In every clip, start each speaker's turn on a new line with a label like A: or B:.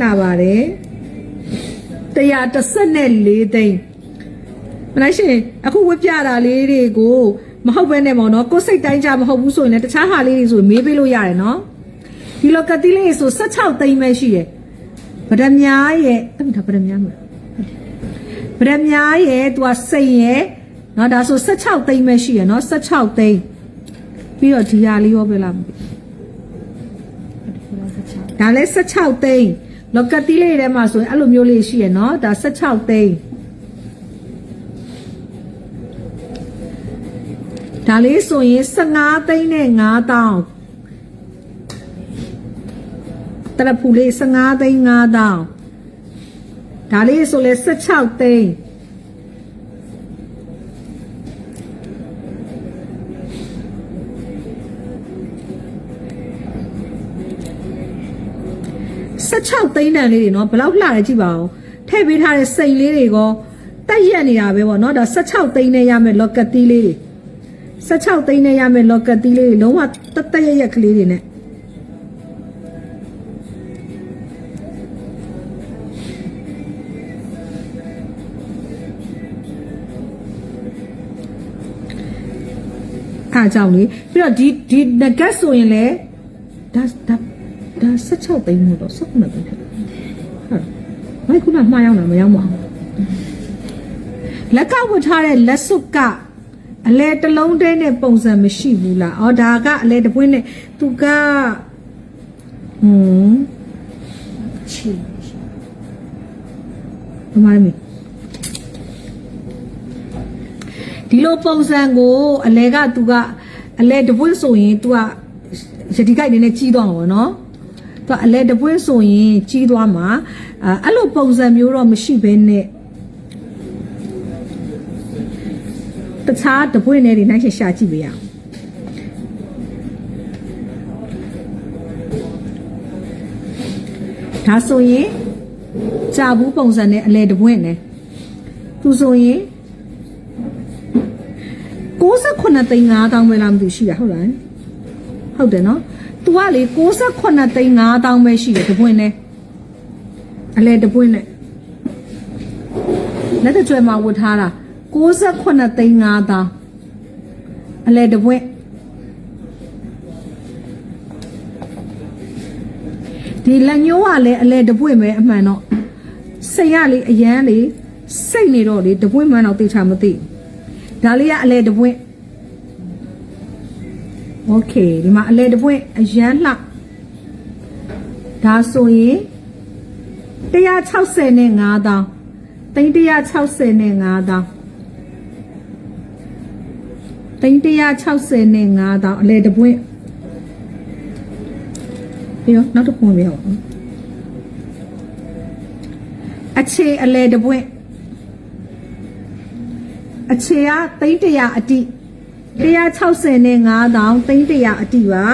A: လှပါတယ်134သိန်းမလားရှင်အခုဝတ်ပြတာလေးတွေကိုမဟုတ်ဘဲနဲ့ပေါ့နော်ကိုယ်စိတ်တိုင်းကြမဟုတ်ဘူးဆိုရင်လည်းတခြားဟာလေးတွေဆိုမေးပေးလို့ရတယ်နော်ဒီလိုကတိလေးဆို16သိန်းပဲရှိတယ်ဗဒမြားရဲ့အဲ့ဒါဗဒမြားမလားဗဒမြားရဲ့သူကစိတ်ရဲ့နော်ဒါဆို16သိန်းပဲရှိရနော်16သိန်းပြီးတော့ဒီဟာလေးရောပဲလားမသိဘူးဒါလည်း16သိန်း လောကတိလေးထဲမှာဆိုရင်အဲ့လိုမျိုးလေးရှိရနော်ဒါ16သိန်းဒါလေးဆိုရင်15သိန်းနဲ့9တောင်းတရဖူလေး15သိန်း9တောင်းဒါလေးဆိုလဲ16သိန်း သိန်းတန်လေးတွေနော်ဘယ်လောက်လှတယ်ကြည့်ပါဦးထည့်ပေးထားတဲ့စိန်လေးတွေကတက်ရက်နေတာပဲပေါ့နော်ဒါ16သိန်းနဲ့ရမယ်လော့ကတ်တီးလေးတွေ16သိန်းနဲ့ရမယ်လော့ကတ်တီးလေးတွေလုံးဝတက်တက်ရက်ရက်ကလေးတွေနဲ့အားကြောင့်လေပြီးတော့ဒီဒီနဂတ်ဆိုရင်လေဒါဒါ ဒါ16သိန်းမို့တော့19သိန်းဖြစ်ဟုတ်မိုက်ခုနမှားရောက်တာမရောက်ပါဘူးလက်ကဝတ်ထားတဲ့လက်စွပ်ကအလဲတစ်လုံးတည်းနဲ့ပုံစံမရှိဘူးလားအော်ဒါကအလဲတစ်ပွင့်နဲ့သူကဟွန်းချီဘာမှမဒီလိုပုံစံကိုအလဲကသူကအလဲတစ်ပွင့်ဆိုရင် तू ကရတိကိုက်နေနဲ့ကြီးသွားမှာပေါ့နော် သူကအလဲတစ်ပွင့်ဆိုရင်ကြီးသွားမှာအဲအဲ့လိုပုံစံမျိုးတော့မရှိဘဲနဲ့တခြားတပွင့်နဲ့တွေနိုင်ရှာရှာကြည့်ပေးရအောင်ဒါဆိုရင်ကြာဘူးပုံစံနဲ့အလဲတပွင့်နဲ့သူဆိုရင်68သိန်း5000ပဲလားမသိဘူးရှိတာဟုတ်လားဟုတ်တယ်နော် तू ကလေ68သိန်း5000ပဲရှိတယ်တပွင့်နဲ့အလဲတပွင့်နဲ့လက်တကြွယ်မှာဝတ်ထားတာ68သိန်း5000အလဲတပွင့်ဒီလက်ညိုးကလည်းအလဲတပွင့်ပဲအမှန်တော့စိတ်ရလေအရန်လေစိတ်နေတော့လေတပွင့်မှန်းတော့သိချာမသိဘူးဒါလေးကအလဲတပွင့် โอเคဒီမှာအလဲတပွင့်အရန်လှဒါဆိုရင်160နဲ့5000သိန်း160နဲ့5000သိန်း160နဲ့5000အလဲတပွင့်ပြီးတော့နောက်တစ်ပွင့်ပြအောင်အခြေအလဲတပွင့်အခြေကသိန်း100အတိ 160နဲ့9000သိန်း100အတိပါ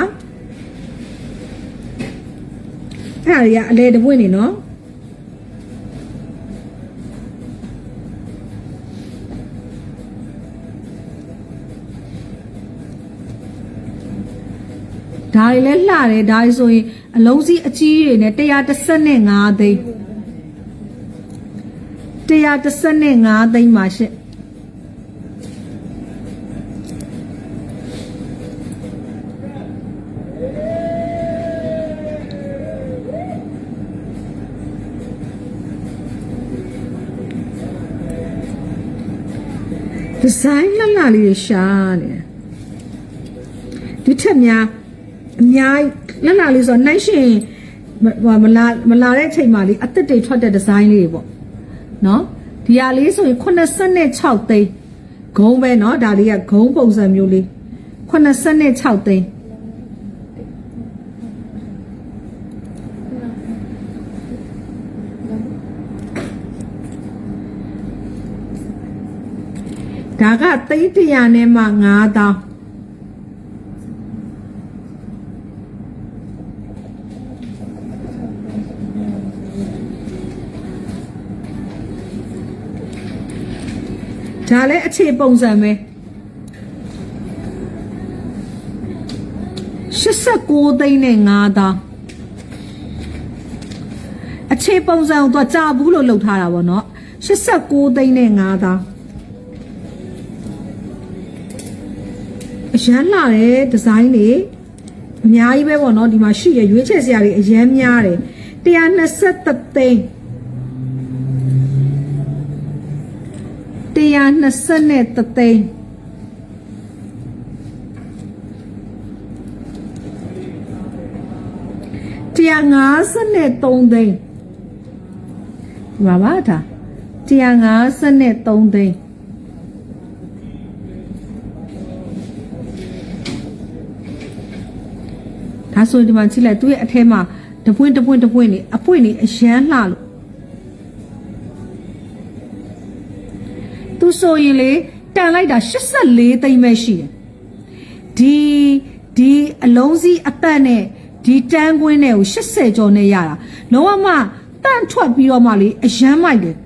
A: အဲ့ဒါတွေကအလဲတပွင့်နေနော်ဒါတွေလည်းလှတယ်ဒါတွေဆိုရင်အလုံးစီးအကြီးတွေနဲ့135သိန်း135သိန်းပါရှင့် ဒီဇိုင်းလှလှလေးတွေရှာနေတယ်ဒီထက်များအများလှလှလေးဆိုတော့နိုင်ရှင်ဟိုမလာမလာတဲ့အချိန်မှာလေအသက်တွေထွက်တဲ့ဒီဇိုင်းလေးတွေပေါ့နော်ဒီဟာလေးဆိုရင်86သိန်းဂုံးပဲเนาะဒါလေးကဂုံးပုံစံမျိုးလေး86သိန်း ဒါကသိန်း100နဲ့မှ9000ဒါလည်းအခြေပုံစံပဲ89သိန်းနဲ့9000အခြေပုံစံကိုသူကကြာဘူးလို့လှုပ်ထားတာပေါ့နော်89သိန်းနဲ့9 အရန်လာတယ်ဒီဇိုင်းတွေအများကြီးပဲပေါ့နော်ဒီမှာရှိရရွေးချယ်စရာတွေအရန်များတယ်123သိန်း123သိန်း153သိန်းဒီမှာပါဒါ153သိန်း ဒါဆိုရင်ဒီမှာကြည့်လိုက်သူ့ရဲ့အထဲမှာတပွင့်တပွင့်တပွင့်နေအပွင့်နေအရန်လှလို့သူဆိုရင်လေတန်လိုက်တာ84သိန်းပဲရှိတယ်ဒီဒီအလုံးစီးအသက်နဲ့ဒီတန်းကွင်းနဲ့ကို80ကျော်နဲ့ရတာလုံးဝမှတန့်ထွက်ပြီးတော့မှလေအရန်မိုက်တယ်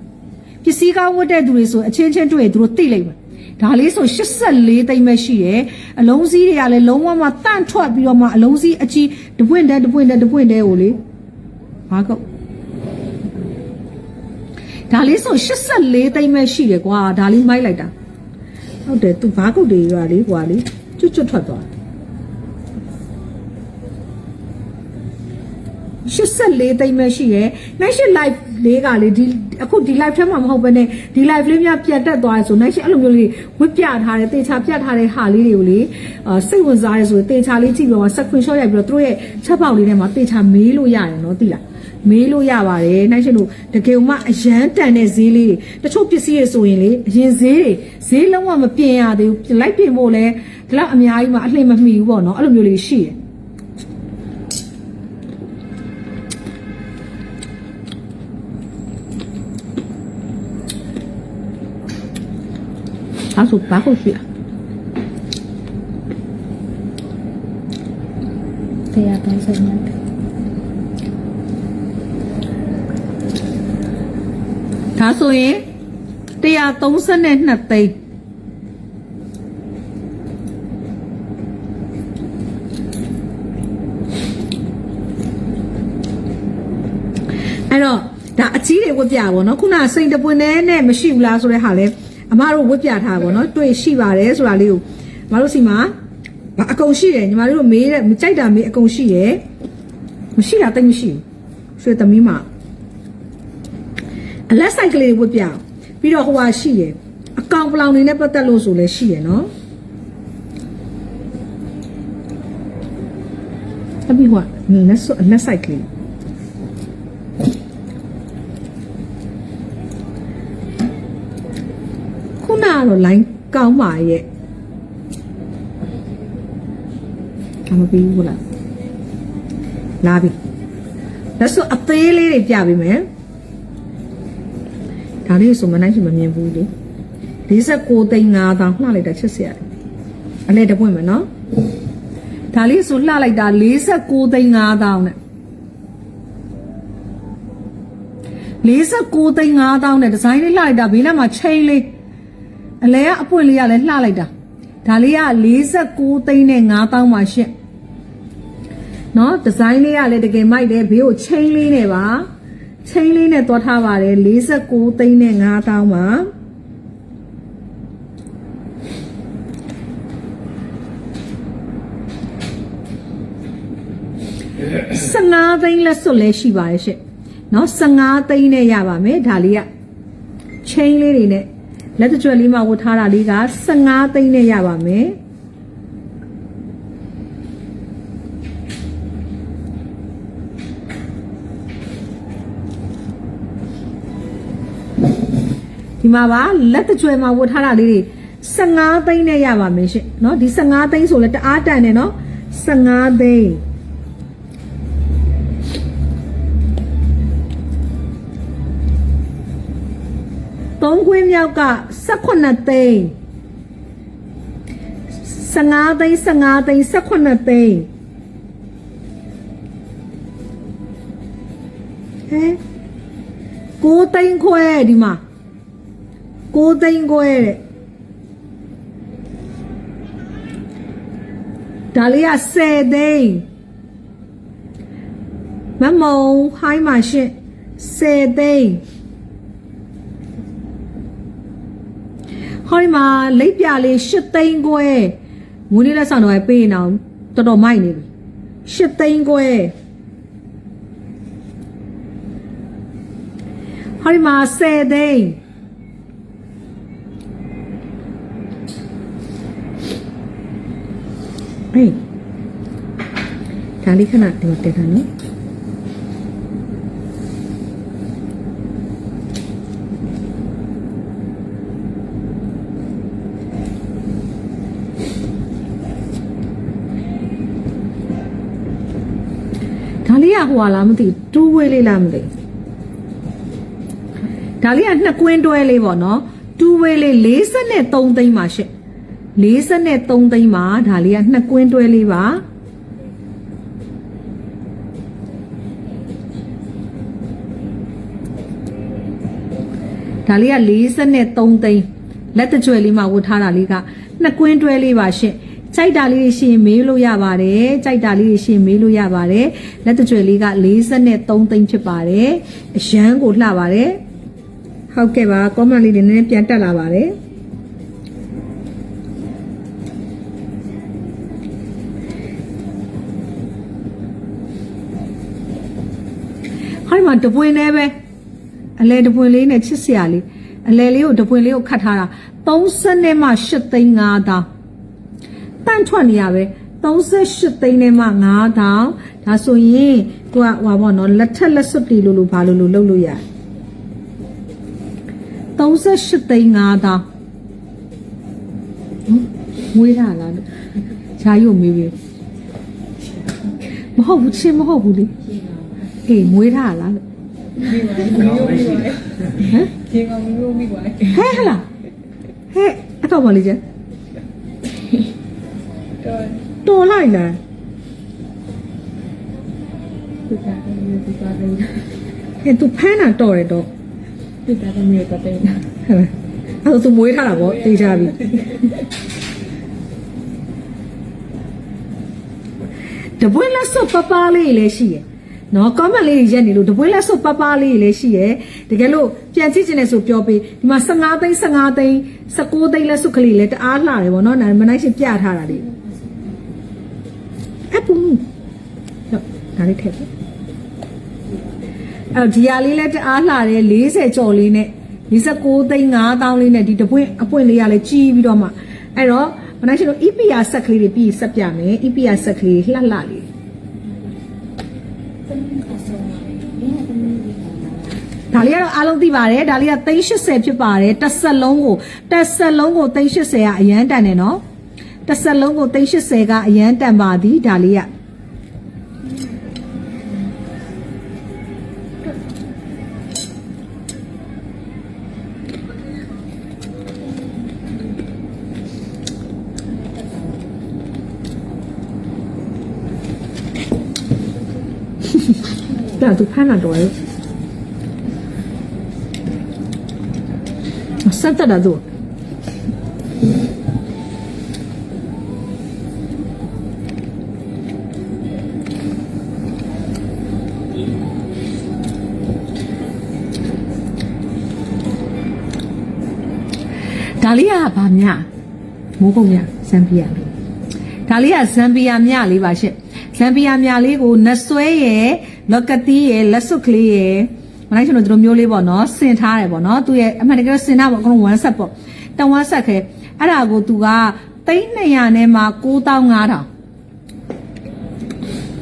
A: ပစ္စည်းကားဝတ်တဲ့သူတွေဆိုအချင်းချင်းတွေ့ရင်သူတို့သိလိမ့်မယ် ဒါလေးဆို84သိန်းပဲရှိတယ်အလုံးစည်းတွေကလည်းလုံးဝမှတန့်ထွက်ပြီးတော့မှအလုံးစည်းအကြီးတပွင့်တဲ့တပွင့်တဲ့တပွင့်တဲ့ကိုလေဘာကုတ်ဒါလေးဆို84သိန်းပဲရှိတယ်ကွာဒါလေးမိုက်လိုက်တာဟုတ်တယ်သူဘာကုတ်တွေရွာလေးကွာလေကျွတ်ကျွတ်ထွက်သွား84သိန်းပဲရှိရဲ။ night shift live လေးကလေဒီအခုဒီ live ထဲမှာမဟုတ်ဘဲနဲ့ဒီ live လေးများပြတ်တက်သွားရဲဆို night shift အဲ့လိုမျိုးလေးဝစ်ပြထားတယ်တေချာပြတ်ထားတဲ့ဟာလေးတွေကိုလေအာစိတ်ဝင်စားရဲဆိုတေချာလေးကြည့်ပြီးတော့ screen shot ရိုက်ပြီးတော့သူတို့ရဲ့ချက်ပေါက်လေးထဲမှာတေချာမေးလို့ရတယ်နော်သိလားမေးလို့ရပါတယ် night shift တို့တကယ်မှအရန်တန်တဲ့ဈေးလေးတွေတချို့ပစ္စည်းတွေဆိုရင်လေအရင်ဈေးတွေဈေးလုံးဝမပြင်ရသေးဘူးလိုက်ပြင်ဖို့လဲဒီလောက်အများကြီးမှအလှင်မမှီဘူးပေါ့နော်အဲ့လိုမျိုးလေးရှိတယ် 他说搬回去。
B: 对呀，当时那个。
A: ဒါဆိုရင်132သိန်းအဲ့တော့ဒါအကြီးတွေဝတ်ပြပါဘောနော်ခုနစိန်တပွင့်နဲ့နဲ့မရှိဘူးလားဆိုတဲ့ဟာလဲ အမတို့ဝတ်ပြထားပါဘောနော်တွေ့ရှိပါတယ်ဆိုတာလေးကိုမတို့စီမှာဘာအကုန်ရှိတယ်ညီမတို့မေးတဲ့မကြိုက်တာမေးအကုန်ရှိတယ်မရှိတာတိတ်မရှိဘူးရွှေသမီးမှာအလက်ဆိုင်ကလေးဝတ်ပြအောင်ပြီးတော့ဟိုဟာရှိတယ်အကောင်ပလောင်နေနဲ့ပတ်သက်လို့ဆိုလဲရှိရနော်အပြီးဟိုကလက်စလက်ဆိုင်ကလေးခုနက တော့ line ကောင်းပါရဲ့အမပြီးဘူးလားလာပြီလက်စအသေးလေးတွေပြပေးမယ်ဒါလေးဆိုမနိုင်ရှိမမြင်ဘူးလေ49သိန်း5တောင်လှလိုက်တာချစ်စရာတယ်အလဲတပွင့်မယ်နော်ဒါလေးဆိုလှလိုက်တာ49သိန်း5တောင်နဲ့49သိန်း5တောင်နဲ့ဒီဇိုင်းလေးလှလိုက်တာဘေးနားမှာချိန်လေး အလဲကအပွင့်လေးကလည်းလှလိုက်တာဒါလေးက49သိန်းနဲ့5တောင်ပါရှင့်နော်ဒီဇိုင်းလေးကလည်းတကယ်မိုက်တယ်ဘေးကိုချိန်လေးနဲ့ပါချိန်လေးနဲ့တွားထားပါတယ်49သိန်းနဲ့5တောင်းပါ15သိန်းလက်စွပ်လည်းရှိပါတယ်ရှင့်เนาะ15သိန်းနဲ့ရပါမယ်ဒါလေးကချိန်လေးတွေနဲ့ လက်တကြွက်လေးမှာဝတ်ထားတာလေးက15သိန်းနဲ့ရပါမယ်ဒီမှာပါလက်တကြွယ်မှာဝတ်ထားတာလေးတွေ15သိန်းနဲ့ရပါမယ်ရှင့်เนาะဒီ15သိန်းဆိုလဲတအားတန်တယ်เนาะ15သိန်း သုံးခွင်းမြောက်က18သိန်း15သိန်း15သိန်း18သိန်းဟဲ့9သိန်းခွဲဒီမှာ9သိန်းခွဲတဲ့ဒါလေးက10သိန်းမမုံဟိုင်းမှာရှင့်10သိန်း ဟောဒီမှာလိပ်ပြလေး8သိန်းခွဲငွေလေးလက်ဆောင်တော့ပေးနေအောင်တော်တော်မိုက်နေပြီ8သိန်းခွဲဟောဒီမှာ10သိန်းဟေးဒါလေးခဏဒီမှာတက်တာနော် ဒါ လေးကဟိုဟာလားမသိတူးဝေးလေးလားမသိဒါလေးကနှစ်ကွင်းတွဲလေးပေါ့နော်တူးဝေးလေး53သိန်းပါရှင့်53သိန်းပါဒါလေးကနှစ်ကွင်းတွဲလေးပါဒါလေးက53သိန်းလက်တကြွယ်လေးမှာဝတ်ထားတာလေးကနှစ်ကွင်းတွဲလေးပါရှင့် ကြိုက်တာလေးရှင်မေးလို့ရပါတယ်ကြိုက်တာလေးရှင်မေးလို့ရပါတယ်လက်တကြွယ်လေးက53သိန်းဖြစ်ပါတယ်အရန်ကိုလှပါတယ်ဟုတ်ကဲ့ပါ comment လေးတွေနည်းနည်းပြန်တက်လာပါတယ်ဟိုဒီမှာတပွင့်လေးပဲအလဲတပွင့်လေးနဲ့ချစ်စရာလေးအလဲလေးကိုတပွင့်လေးကိုခတ်ထားတာ30နဲ့မှ8သိန်း5တောင်း တန့်ထွက်နေရပဲ38သိန်းနဲ့မှ9တောင်းဒါဆိုရင်သူကဟိုပါဘောနော်လက်ထက်လက်စွပ်တီလို့လို့ဘာလို့လို့လုပ်လို့ရတယ်38သိန်း5တောင်းဟမ်မွေးတာလားလို့ဈာရုံမေးပြီမဟုတ်ဘူးချင်းမဟုတ်ဘူးလေအေးမွေးတာလားလို့ဟမ်
B: ဒီကောင်မျိုးမိသွားတယ်
A: ဟဲ့ဟလာဟဲ့အတော့မလေးကျ
B: တော်
A: လိုက်လား
B: ဒီကနေ့ဒီကနေ့
A: ဟဲ့ तू ဖမ်းတာတော်တယ်တော့
B: ဒီကနေ့တော့တဲ့
A: ဟဲ့လားအဲ့ဒါ तू မွေးထားတာပေါ့သိကြပြီတပွင့်လက်စွပ်ပပလေးလည်းရှိရယ်နော် comment လေးတွေရက်နေလို့တပွင့်လက်စွပ်ပပလေးလည်းရှိရယ်တကယ်လို့ပြန်ကြည့်ချင်တယ်ဆိုပြောပေးဒီမှာ15သိန်း15သိန်း19သိန်းလက်စွပ်ကလေးလည်းတအားလှတယ်ပေါ့နော်နာမနိုင်ရှင်ပြထားတာလေး အပူဟုတ်ဒါလေးထည့်ပေးအဲ့တော့ဒီဟာလေးလည်းတအားလှတယ်40ကျော်လေးနဲ့49သိန်း5000လေးနဲ့ဒီတပွင့်အပွင့်လေးရလဲကြီးပြီးတော့မှအဲ့တော့မနိုင်ရှင်တို့ EPR ဆက်ကလေးတွေပြီးဆက်ပြမယ် EPR ဆက်ကလေးလှလှလေးဒါလေးကတော့အားလုံးသိပါတယ်ဒါလေးက380ဖြစ်ပါတယ်တစ်ဆက်လုံးကိုတစ်ဆက်လုံးကို380ကအရန်တန်တယ်နော် တစ်စက်လုံးကို380ကအရန်တန်ပါသည်ဒါလေးက但都拍那多少？三十来多。 ဒါလေးကဗာမြမိုးကုံမြဇမ်ဘီယာလေးဒါလေးကဇမ်ဘီယာမြလေးပါရှင့်ဇမ်ဘီယာမြလေးကိုနတ်ဆွဲရယ်လော့ကတီးရယ်လက်စွပ်ကလေးရယ်မလိုက်ချင်တို့ဒီလိုမျိုးလေးပေါ့နော်ဆင်ထားတယ်ပေါ့နော်သူရဲ့အမှန်တကယ်ဆင်ထားပေါ့အကုန်လုံး1ဆက်ပေါ့တန်1ဆက်ခဲအဲ့ဒါကိုသူက3200နဲ့မှ9500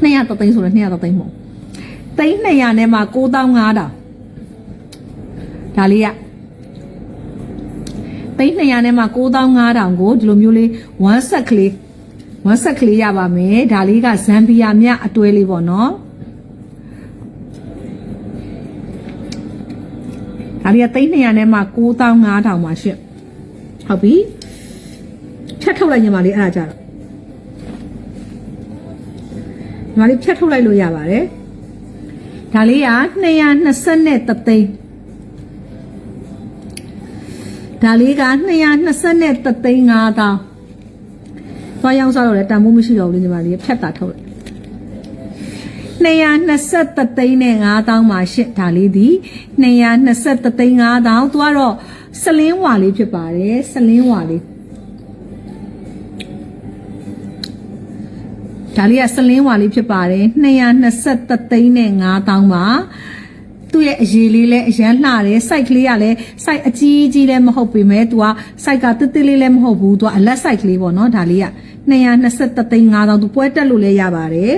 A: 200သိန်းဆိုလဲ200သိန်းမဟုတ်သိန်း200နဲ့မှ9500ဒါလေးက သိန်း200နဲ့မှ9500ကိုဒီလိုမျိုးလေး1ဆက်ကလေး1ဆက်ကလေးရပါမယ်ဒါလေးကဇမ်ဘီယာမြအတွဲလေးပေါ့နော်ဒါလေးကသိန်း200နဲ့မှ9500ပါရှင့်ဟုတ်ပြီဖြတ်ထုတ်လိုက်ညီမလေးအဲ့ဒါကြတော့ဒီမှာလေးဖြတ်ထုတ်လိုက်လို့ရပါတယ်ဒါလေးက220နဲ့တသိန်း ဒါလေးက220နဲ့တသိန်း5တောင်းသွားရောင်းစားတော့လည်းတန်ဖိုးမရှိတော့ဘူးလေညီမလေးဖြတ်တာထုတ်လိုက်223သိန်းနဲ့9000ပါရှစ်ဒါလေးဒီ223သိန်း9000သူကတော့စလင်းဝါလေးဖြစ်ပါတယ်စလင်းဝါလေးဒါလေးကစလင်းဝါလေးဖြစ်ပါတယ်223သိန်းနဲ့9000ပါ သူ့ရဲ့အရေးလေးလည်းအရန်လှတယ်စိုက်ကလေးကလည်းစိုက်အကြီးကြီးလည်းမဟုတ်ပေမဲ့သူကစိုက်ကတစ်တစ်လေးလည်းမဟုတ်ဘူးသူကအလက်စိုက်ကလေးပေါ့နော်ဒါလေးက223သိန်း9000သူပွဲတက်လို့လည်းရပါတယ်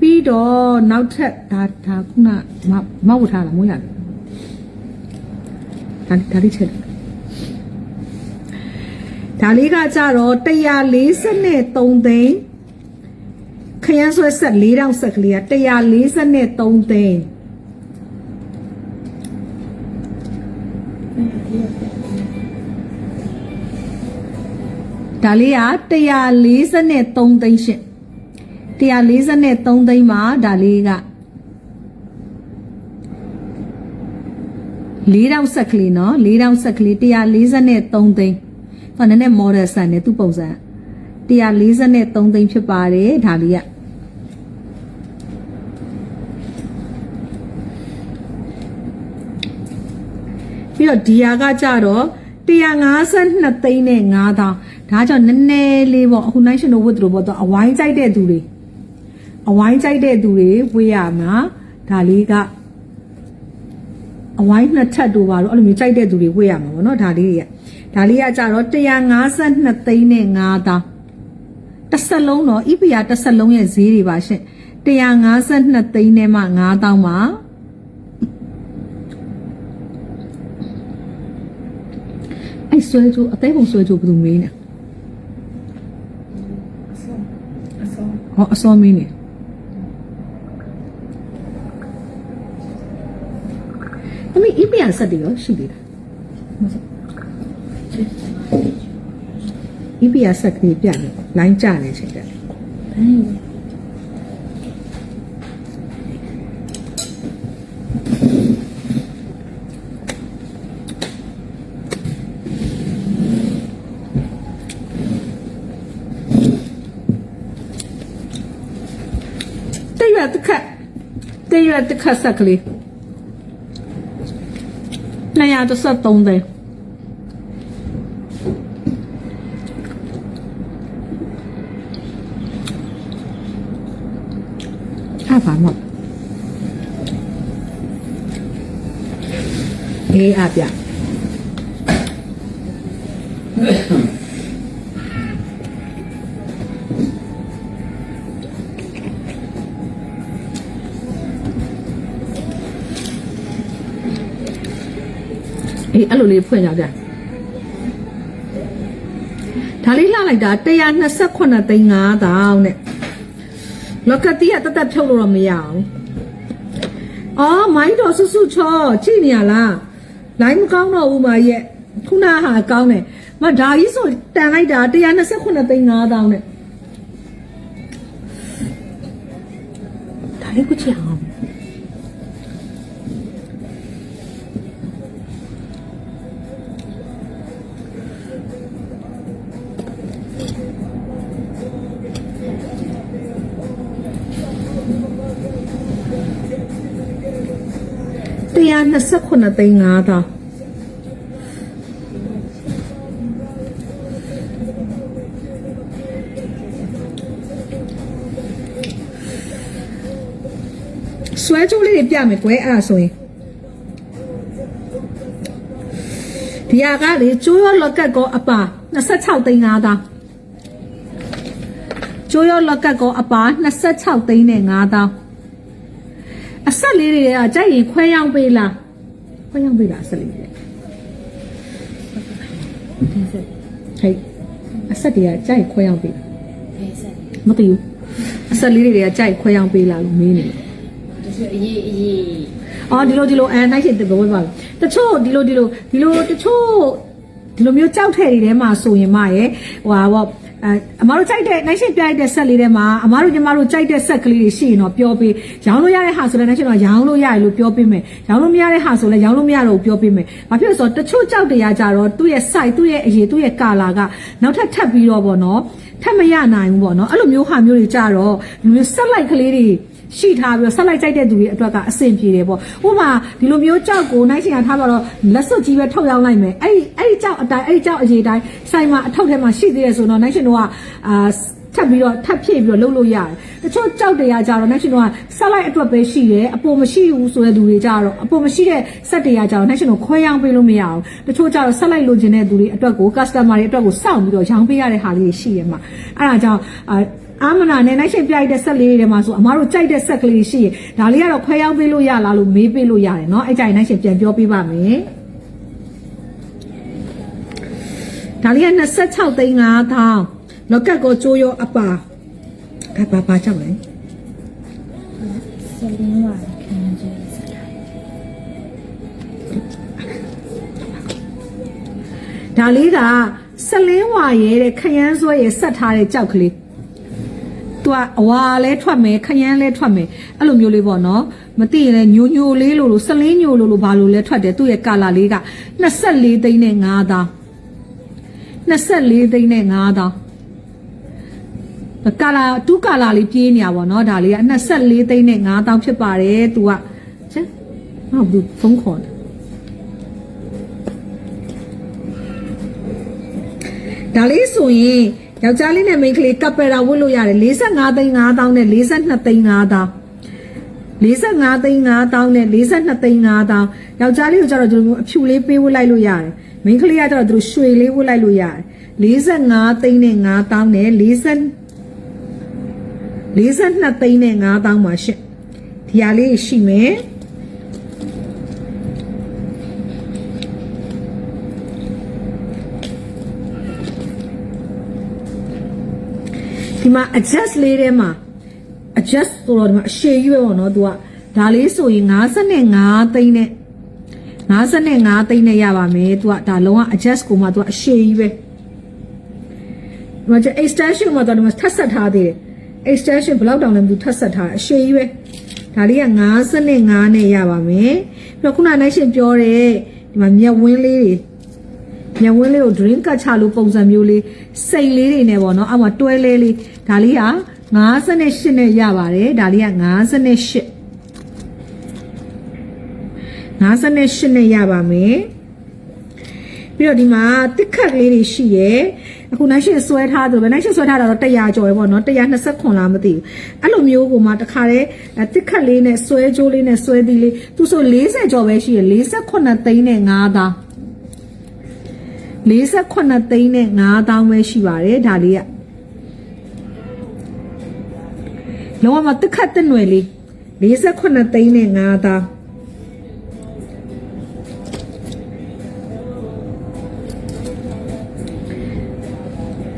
A: ပြီးတော့နောက်ထပ်ဒါဒါခုနမမဟုတ်ထားလားမဟုတ်ရဘူးဒါဒါလေးချက်ဒါလေးကကြတော့143သိန်းခရမ်းဆွဲဆက်၄တောင်ဆက်ကလေးက143သိန်း ဒါလေးက143သိန်းရှင့်143သိန်းမှာဒါလေးက၄တောင်ဆက်ကလေးနော်၄တောင်ဆက်ကလေး143သိန်းဟောနည်းနည်း model ဆန်နေသူ့ပုံစံ143သိန်းဖြစ်ပါတယ်ဒါလေးကပြီးတော့ဒီဟာကကြတော့152သိန်းနဲ့9000 ဒါကြောင့်နည်းနည်းလေးပေါ့အခု national width လို့ပေါ့တော့အဝိုင်းကြိုက်တဲ့သူတွေအဝိုင်းကြိုက်တဲ့သူတွေဝေးရမှာဒါလေးကအဝိုင်းနှစ်ထပ်တို့ပါတော့အဲ့လိုမျိုးကြိုက်တဲ့သူတွေဝေးရမှာပေါ့နော်ဒါလေးတွေကဒါလေးကကြတော့152သိန်းနဲ့9000တစ်စက်လုံးတော့ EPR တစ်စက်လုံးရဲ့ဈေးတွေပါရှင်152သိန်းနဲ့မှ9000ပါအဲ့ဆွဲကြိုးအသေးပုံဆွဲကြိုးဘယ်သူမေးနေ
B: အဆောအဆော
A: ဟောအစောမင်းနေအမေ EPR ဆက်တယ်ရောရှိသေးလား EPR ဆက်ကလေးပြတယ်လိုင်းကျနေချိန်တက်
B: ဘန်း
A: တရွတ်တစ်ခတ်တရွတ်တစ်ခတ်ဆက်ကလေး233သိန်းအားပါမအေးအပြ အေးအဲ့လိုလေးဖွင့်ကြပြဒါလေးလှလိုက်တာ128သိန်း5000နဲ့လောကတိကတသက်ဖြုတ်လို့တော့မရအောင်အော်မိုင်းတော်ဆွဆွချောကြည့်နေရလားလိုင်းမကောင်းတော့ဘူးမရဲ့ခုနဟာကောင်းတယ်မဒါကြီးဆိုတန်လိုက်တာ128သိန်း5000နဲ့ဒါလေးကိုကြည့်အောင် 129သိန်း5000ဆွဲကြိုးလေးတွေပြမယ်ကွယ်အဲ့ဒါဆိုရင်ဒီဟာကလေကျိုးရောလောက်ကတ်ကောအပါ26သိန်း5000ကျိုးရောလောက်ကတ်ကောအပါ26သိန်းနဲ့5000အဆက်လေးတွေကကြိုက်ရင်ခွဲရောင်းပေးလား ခွဲရောင်းပေးလားအဆက်လေးတွေ
B: ဒီဆက်
A: ဟဲ့အဆက်တွေကကြိုက်ခွဲရောင်းပေးလား
B: ဘယ်ဆက်
A: မသိဘူးအဆက်လေးတွေကကြိုက်ခွဲရောင်းပေးလားလို့မေးနေတယ်
B: ဒီဆက်အေးအေး
A: အော်ဒီလိုဒီလိုအဲနိုင်ရှိတဲ့ဘဝပါတချို့ဒီလိုဒီလိုဒီလိုတချို့ဒီလိုမျိုးကြောက်ထဲတွေထဲမှာဆိုရင်မရဲ့ဟိုဟာပေါ့ အဲအမားတို့ကြိုက်တဲ့နိုင်ရှိပြိုက်တဲ့ဆက်လေးထဲမှာအမားတို့ညီမတို့ကြိုက်တဲ့ဆက်ကလေးတွေရှိရင်တော့ပြောပေးရောင်းလို့ရတဲ့ဟာဆိုလည်းနိုင်ရှိတော့ရောင်းလို့ရတယ်လို့ပြောပေးမယ်ရောင်းလို့မရတဲ့ဟာဆိုလည်းရောင်းလို့မရတော့ဘူးပြောပေးမယ်ဘာဖြစ်လို့လဲဆိုတော့တချို့ကြောက်တရားကြတော့သူ့ရဲ့ site သူ့ရဲ့အရေးသူ့ရဲ့ color ကနောက်ထပ်ထပ်ပြီးတော့ပေါ့နော်ထပ်မရနိုင်ဘူးပေါ့နော်အဲ့လိုမျိုးဟာမျိုးတွေကြတော့ဒီလိုဆက်လိုက်ကလေးတွေ ရှိထားပြီးတော့ဆက်လိုက်ကြိုက်တဲ့သူတွေအတွက်ကအဆင်ပြေတယ်ပေါ့ဥပမာဒီလိုမျိုးကြောက်ကိုနိုင်ရှင်ကထားပါတော့လက်စွပ်ကြီးပဲထုတ်ရောင်းလိုက်မယ်အဲ့ဒီအဲ့ဒီကြောက်အတိုင်းအဲ့ဒီကြောက်အရေးတိုင်းဆိုင်မှာအထောက်ထဲမှာရှိသေးတယ်ဆိုတော့နိုင်ရှင်တို့ကအာ ထပ်ပြီးတော့ထပ်ဖြည့်ပြီးတော့လုပ်လို့ရတယ်တချို့ကြောက်တရားကြတော့နိုင်ရှင်တို့ကဆက်လိုက်အတွက်ပဲရှိတယ်အပေါ်မရှိဘူးဆိုတဲ့သူတွေကြတော့အပေါ်မရှိတဲ့ဆက်တရားကြတော့နိုင်ရှင်တို့ခွဲရောင်းပေးလို့မရအောင်တချို့ကြတော့ဆက်လိုက်လိုချင်တဲ့သူတွေအတွက်ကို customer တွေအတွက်ကိုစောင့်ပြီးတော့ရောင်းပေးရတဲ့ဟာလေးတွေရှိရမှာအဲ့ဒါကြောင့်အာအာမနာနဲ့နိုင်ရှင်ပြိုက်တဲ့ဆက်လေးတွေထဲမှာဆိုအမားတို့ကြိုက်တဲ့ဆက်ကလေးရှိရင်ဒါလေးကတော့ခွဲရောင်းပေးလို့ရလားလို့မေးပေးလို့ရတယ်เนาะအဲ့ကြိုင်နိုင်ရှင်ပြန်ပြောပေးပါမယ်ဒါလေးက26သိန်း5000 လောက်ကတ်ကိုကျိုးရောအပါကဘာဘာကြောက်လဲ
B: စလင်းဝါခံကြရစတာ
A: ဒါလေးကဆလင်းဝါရဲတဲ့ခရမ်းစွဲရဲဆက်ထားတဲ့ကြောက်ကလေးသူကအဝါလဲထွက်မယ်ခရမ်းလဲထွက်မယ်အဲ့လိုမျိုးလေးပေါ့နော်မသိရင်လည်းညိုညိုလေးလို့လို့ဆလင်းညိုလို့လို့ဘာလို့လဲထွက်တယ်သူ့ရဲ့ကာလာလေးက24သိန်းနဲ့9တောင်း24သိန်းနဲ့9တောင်း ကာလာတူးကာလာလေးပြေးနေတာပေါ့နော်ဒါလေးက24သိန်းနဲ့9တောင်းဖြစ်ပါတယ်သူကချက်ဟုတ်ဘူးဖုန်းခေါ်တယ်ဒါလေးဆိုရင်ယောက်ျားလေးနဲ့မိန်းကလေးကပ်ပယ်တာဝတ်လို့ရတယ်45သိန်း5000နဲ့42သိန်း5000 45သိန်း5000နဲ့42သိန်း5000ယောက်ျားလေးကိုကျတော့ဒီလိုမျိုးအဖြူလေးပေးဝတ်လိုက်လို့ရတယ်မိန်းကလေးကကျတော့ဒီလိုရွှေလေးဝတ်လိုက်လို့ရတယ်45သိန်းနဲ့5000နဲ့40 42သိန်းနဲ့5000ပါရှင့်ဒီဟာလေးရှိမယ်ဒီမှာ adjust လေးထဲမှာ adjust ဆိုတော့ဒီမှာအရှည်ရွယ်ပေါ့နော် तू ကဒါလေးဆိုရင်55သိန်းနဲ့55သိန်းနဲ့ရပါမယ် तू ကဒါလုံးဝ adjust ကိုမှ तू ကအရှည်ကြီးပဲဒီမှာကျ extension မှာ तू ဒီမှာထပ်ဆက်ထားသေးတယ် extension ဘယ်လောက်တောင်လဲမသိဘူးထပ်ဆက်ထားအရှည်ကြီးပဲဒါလေးက55နဲ့ရပါမယ်ပြီးတော့ခုနနိုင်ရှင်ပြောတဲ့ဒီမှာမျက်ဝင်းလေးတွေညဝင်းလေးကို drink ကတ်ချလို့ပုံစံမျိုးလေးစိတ်လေးတွေနဲ့ပေါ့နော်အောက်မှာတွဲလဲလေးဒါလေးက58နဲ့ရပါတယ်ဒါလေးက58 58နဲ့ရပါမယ်ပြီးတော့ဒီမှာတစ်ခတ်လေးတွေရှိရယ် အခုနိုင်ရှင်ဆွဲထားတယ်ပဲနိုင်ရှင်ဆွဲထားတာတော့100ကျော်ပဲပေါ့နော်129လားမသိဘူးအဲ့လိုမျိုးကိုမှတခါတည်းအဲတစ်ခတ်လေးနဲ့ဆွဲကြိုးလေးနဲ့ဆွဲသီးလေးသူဆို40ကျော်ပဲရှိရယ်48သိန်းနဲ့9သား48သိန်းနဲ့9000ပဲရှိပါတယ်ဒါလေးကလုံးဝမတက်ခတ်တဲ့ຫນွယ်လေး48သိန်းနဲ့9000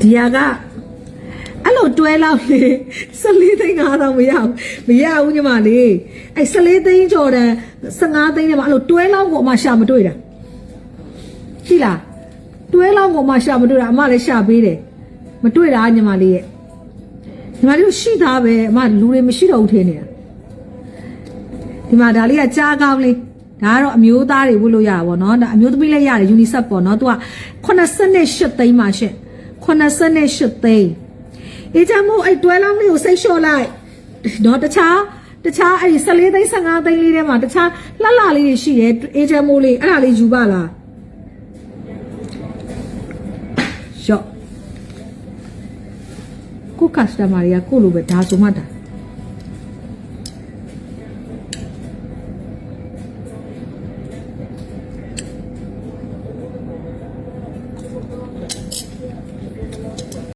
A: ဒီဟာကအဲ့လိုတွဲလောက်လေ14သိန်း9000မရဘူးမရဘူးညီမလေးအဲ့14သိန်းကျော်တယ်15သိန်းနဲ့မှအဲ့လိုတွဲလောက်ကိုအမှရှာမတွေ့တာရှိလားတွဲလောက်ကိုမှရှာမတွေ့တာအမလည်းရှာပေးတယ်မတွေ့တာညီမလေးရဲ့ညီမလေးတို့ရှိသားပဲအမလူတွေမရှိတော့ဘူးထင်နေတာဒီမှာဒါလေးကကြားကောင်းလေးဒါကတော့အမျိုးသားတွေဝတ်လို့ရတာပေါ့နော်ဒါအမျိုးသမီးလည်းရတယ် UNICEF ပေါ့နော်သူက88သိန်းပါရှင့် 88သိန်းအေးချမို့အဲ့တွဲလောင်းလေးကိုစိတ်လျှော့လိုက်တော့တခြားတခြားအဲ့ဒီ14သိန်း15သိန်းလေးထဲမှာတခြားလှလှလေးတွေရှိတယ်အေးချမို့လေးအဲ့ဒါလေးယူပါလားရော့ကို customer တွေကကိုလိုပဲဒါဆိုမှဒါ